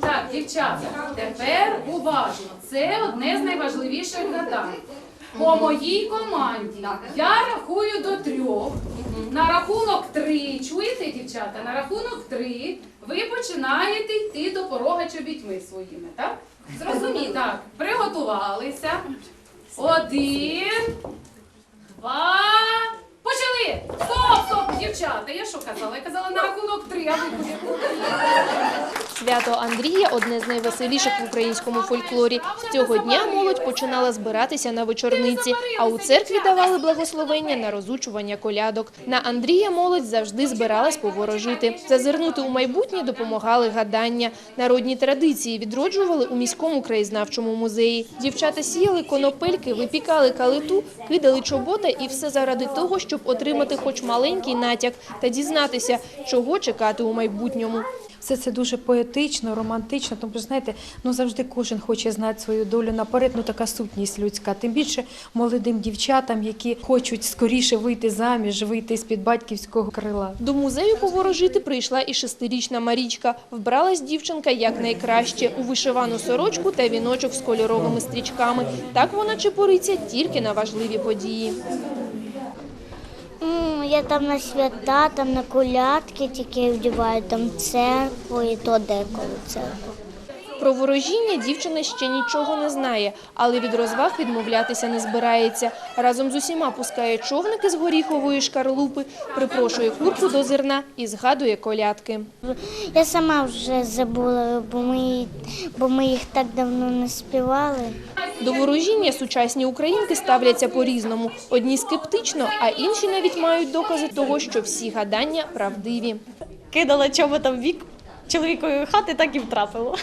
Так, дівчата, тепер уважно. Це одне з найважливіших гадань. По моїй команді я рахую до трьох. На рахунок три. Чуєте, дівчата? На рахунок три ви починаєте йти до порога чобітьми своїми, так? Зрозуміло. Так, приготувалися. Один, два. Почали! Стоп, стоп, дівчата. Я що казала? Я казала на рахунок три, а ви куди? Свято Андрія одне з найвеселіших в українському фольклорі. Цього дня молодь починала збиратися на вечорниці, а у церкві давали благословення на розучування колядок. На Андрія молодь завжди збиралась поворожити. Зазирнути у майбутнє допомагали гадання. Народні традиції відроджували у міському краєзнавчому музеї. Дівчата сіяли конопельки, випікали калиту, кидали чобота і все заради того, щоб отримати хоч маленький натяк та дізнатися, чого чекати у майбутньому. Все це дуже поетично, романтично, тому що знаєте, ну завжди кожен хоче знати свою долю наперед. Ну така сутність людська. Тим більше молодим дівчатам, які хочуть скоріше вийти заміж, вийти з під батьківського крила. До музею поворожити прийшла і шестирічна Марічка. Вбралась дівчинка якнайкраще у вишивану сорочку та віночок з кольоровими стрічками. Так вона чепуриться тільки на важливі події. М, Я там на свята, там на колядки тільки вдіваю, там церкву і то деколи церкву. Про ворожіння дівчина ще нічого не знає, але від розваг відмовлятися не збирається. Разом з усіма пускає човники з горіхової шкарлупи, припрошує курку до зерна і згадує колядки. Я сама вже забула, бо ми, бо ми їх так давно не співали. До ворожіння сучасні українки ставляться по-різному. Одні скептично, а інші навіть мають докази того, що всі гадання правдиві. кидала чоботом вік чоловікової хати, так і втрапило.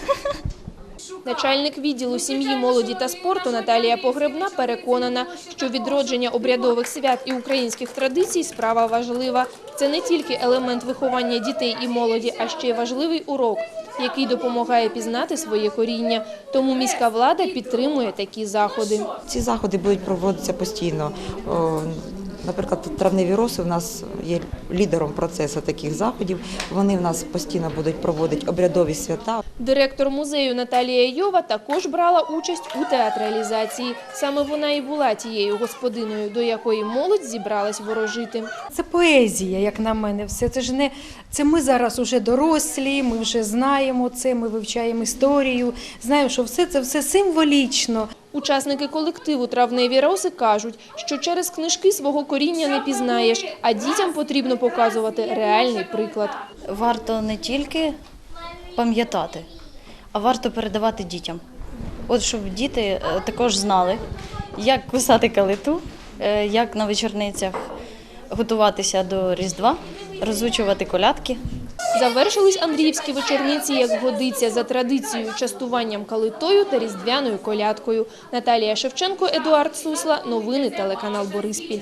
Начальник відділу сім'ї, молоді та спорту Наталія Погребна переконана, що відродження обрядових свят і українських традицій справа важлива. Це не тільки елемент виховання дітей і молоді, а ще й важливий урок, який допомагає пізнати своє коріння. Тому міська влада підтримує такі заходи. Ці заходи будуть проводитися постійно. Наприклад, травневі роси у нас є лідером процесу таких заходів. Вони в нас постійно будуть проводити обрядові свята. Директор музею Наталія Йова також брала участь у театралізації. Саме вона і була тією господиною, до якої молодь зібралась ворожити. Це поезія, як на мене. Все це ж не це ми зараз уже дорослі. Ми вже знаємо це. Ми вивчаємо історію. Знаємо, що все це все символічно. Учасники колективу «Травневі роси» кажуть, що через книжки свого коріння не пізнаєш, а дітям потрібно показувати реальний приклад. Варто не тільки пам'ятати, а варто передавати дітям. От щоб діти е, також знали, як кусати калиту, е, як на вечорницях готуватися до Різдва, розвучувати колядки. Завершились Андріївські вечорниці, як годиться, за традицією частуванням калитою та різдвяною колядкою. Наталія Шевченко, Едуард Сусла. Новини телеканал Бориспіль.